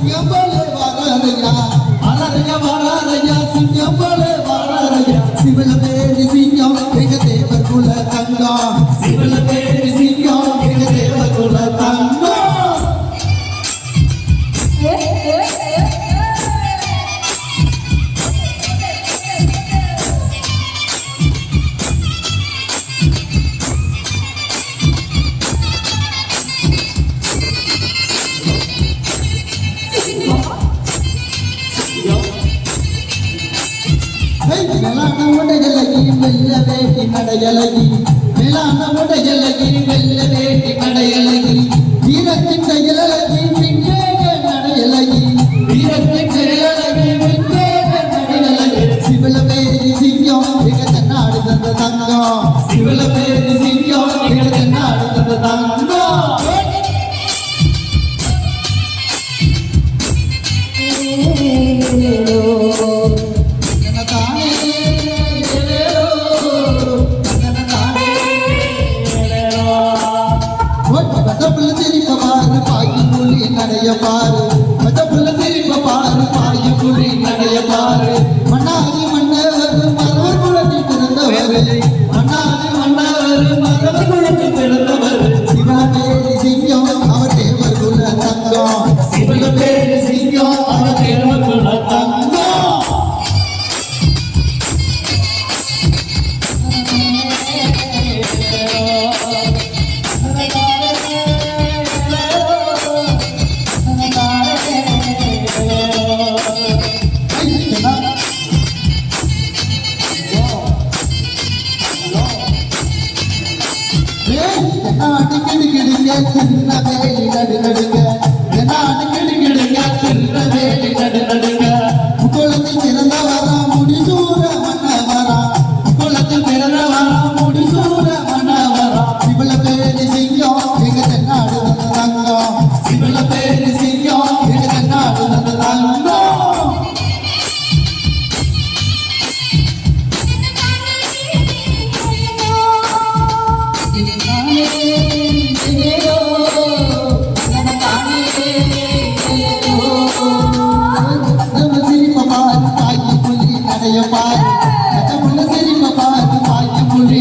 சிங்கம் போல வாராரையா. வாராரையா வாராரையா சிங்கம் போல வாராரையா. சிவல பேரு மேலான உடையலகி வெள்ள வேட்டி நடையலகி மேலான உடையலகி வெள்ள வேட்டி நடையலகி வீரத்தின் செயலகி விண்ணேக நடையலகி வீரத்தின் செயலகி விண்ணேக நடையலகி சிவல பேரி சிங்கம் எங்க தென்னாடு தந்த தங்கம் சிவல நடைய பாரு பதப்புல சிரிப்ப பாரு பாக்கி புலி நடைய பாரு மன்னாதி மன்னர் மரவர் குலத்தில் பிறந்தவர். மன்னாதி மன்னர் மரவர் குலத்தில் பிறந்தவர். ആടി കിടി കിടി കേൾക്കുന്നതേ നടുനടുക്ക് அடையப்பார் பச்சை புள்ள சிரிப்ப பார்த்து பாய்ச்சி மொழி